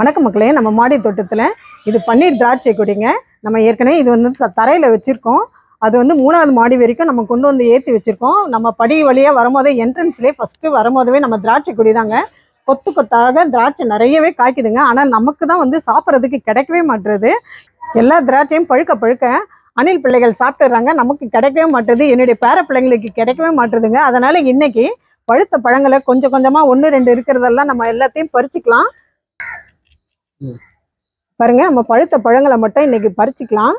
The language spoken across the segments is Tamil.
வணக்கம் மக்களே நம்ம மாடி தோட்டத்தில் இது பன்னீர் திராட்சை கொடிங்க. நம்ம ஏற்கனவே இது வந்து த- வச்சுருக்கோம். அது வந்து மூணாவது மாடி வரைக்கும் நம்ம கொண்டு வந்து ஏற்றி வச்சுருக்கோம். நம்ம படி வழியாக வரும்போதே என்ட்ரன்ஸ்லேயே ஃபஸ்ட்டு வரும்போதவே நம்ம திராட்சை கொடி தாங்க. கொத்து கொத்தாக திராட்சை நிறையவே காய்க்குதுங்க. ஆனால் நமக்கு தான் வந்து சாப்பிட்றதுக்கு கிடைக்கவே மாட்டுறது. எல்லா திராட்சையும் பழுக்க பழுக்க அணில் பிள்ளைகள் சாப்பிட்டுறாங்க. நமக்கு கிடைக்கவே மாட்டுது. என்னுடைய பேர பிள்ளைங்களுக்கு கிடைக்கவே மாட்டுதுங்க. அதனால் இன்னைக்கு பழுத்த பழங்களை கொஞ்சம் கொஞ்சமாக ஒன்று ரெண்டு இருக்கிறதெல்லாம் நம்ம எல்லாத்தையும் பறிச்சுக்கலாம். பாருங்க நம்ம பழுத்த பழங்களை மட்டும் இன்னைக்கு பறிச்சுக்கலாம்.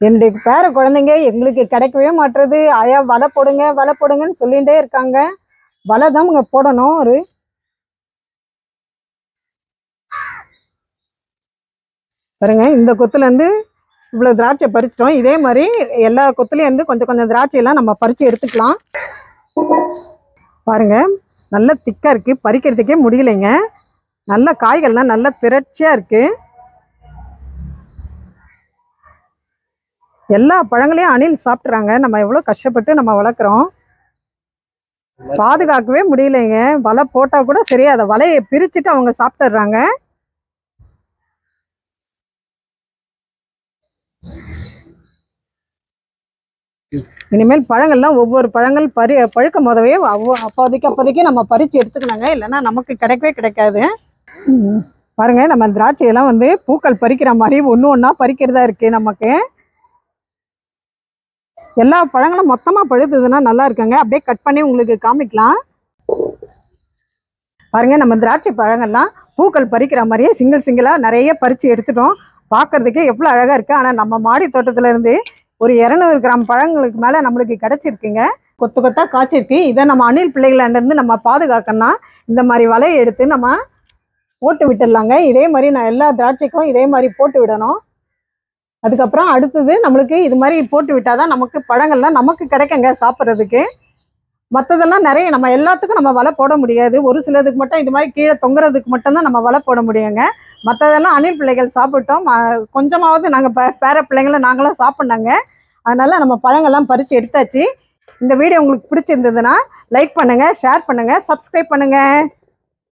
என்னுடைய பேர குழந்தைங்க எங்களுக்கு கிடைக்கவே மாட்டுறது. ஆயா வலை போடுங்க வலை போடுங்கன்னு சொல்லிகிட்டே இருக்காங்க. வலை தான் போடணும் ஒரு. பாருங்க இந்த கொத்துல இருந்து இவ்வளவு திராட்சை பறிச்சிட்டோம். இதே மாதிரி எல்லா கொத்துலயும் இருந்து கொஞ்சம் கொஞ்சம் திராட்சையெல்லாம் நம்ம பறிச்சு எடுத்துக்கலாம். பாருங்க நல்ல திக்காக இருக்குது பறிக்கிறதுக்கே முடியலைங்க. நல்ல காய்கள்லாம் நல்ல திரட்சியாக இருக்குது எல்லா பழங்களையும் அணில் சாப்பிட்றாங்க நம்ம எவ்வளோ கஷ்டப்பட்டு நம்ம வளர்க்குறோம். பாதுகாக்கவே முடியலைங்க. வலை போட்டால் கூட சரி அதை வலையை பிரிச்சுட்டு அவங்க சாப்பிட்டுறாங்க. இனிமேல் பழங்கள்லாம் ஒவ்வொரு பழங்கள் பறி பழுக்கும் போதவே அவ்வளோ அப்போதைக்கு அப்போதைக்கு நம்ம பறித்து எடுத்துக்கலாங்க இல்லைன்னா நமக்கு கிடைக்கவே கிடைக்காது. பாருங்க நம்ம திராட்சையெல்லாம் வந்து பூக்கள் பறிக்கிற மாதிரி ஒன்று ஒன்றா பறிக்கிறதா இருக்கு நமக்கு. எல்லா பழங்களும் மொத்தமாக பழுத்ததுன்னா நல்லா இருக்குங்க. அப்படியே கட் பண்ணி உங்களுக்கு காமிக்கலாம். பாருங்க நம்ம திராட்சை பழங்கள்லாம் பூக்கள் பறிக்கிற மாதிரியே சிங்கிள் சிங்கிளாக நிறைய பறித்து எடுத்துட்டோம். பார்க்கறதுக்கே எவ்வளோ அழகாக இருக்குது ஆனால் நம்ம மாடி தோட்டத்துலேருந்து ஒரு இரநூறு கிராம் பழங்களுக்கு மேலே நம்மளுக்கு கிடச்சிருக்குங்க. கொத்து கொத்தாக காய்ச்சிருக்கு. இதை நம்ம அணில் பிள்ளைகளாண்டருந்து நம்ம பாதுகாக்கணும்னா இந்த மாதிரி வலையை எடுத்து நம்ம போட்டு விட்டுடலாங்க. இதே மாதிரி நான் எல்லா திராட்சைக்கும் இதே மாதிரி போட்டு விடணும். அதுக்கப்புறம் அடுத்தது நம்மளுக்கு இது மாதிரி போட்டு விட்டால் தான் நமக்கு பழங்கள்லாம் நமக்கு கிடைக்குங்க சாப்பிட்றதுக்கு. மற்றதெல்லாம் நிறைய நம்ம எல்லாத்துக்கும் நம்ம வலை போட முடியாது. ஒரு சிலதுக்கு மட்டும் இது மாதிரி கீழே தொங்குறதுக்கு மட்டும்தான் நம்ம வலை போட முடியுங்க. மற்றதெல்லாம் அணில் பிள்ளைகள் சாப்பிட்டோம். கொஞ்சமாவது நாங்கள் பே பேர பிள்ளைங்கள நாங்களாம் சாப்பிட்னாங்க அதனால் நம்ம பழங்கள்லாம் பறித்து எடுத்தாச்சு. இந்த வீடியோ உங்களுக்கு பிடிச்சிருந்ததுன்னா லைக் பண்ணுங்கள் ஷேர் பண்ணுங்கள் சப்ஸ்கிரைப் பண்ணுங்கள்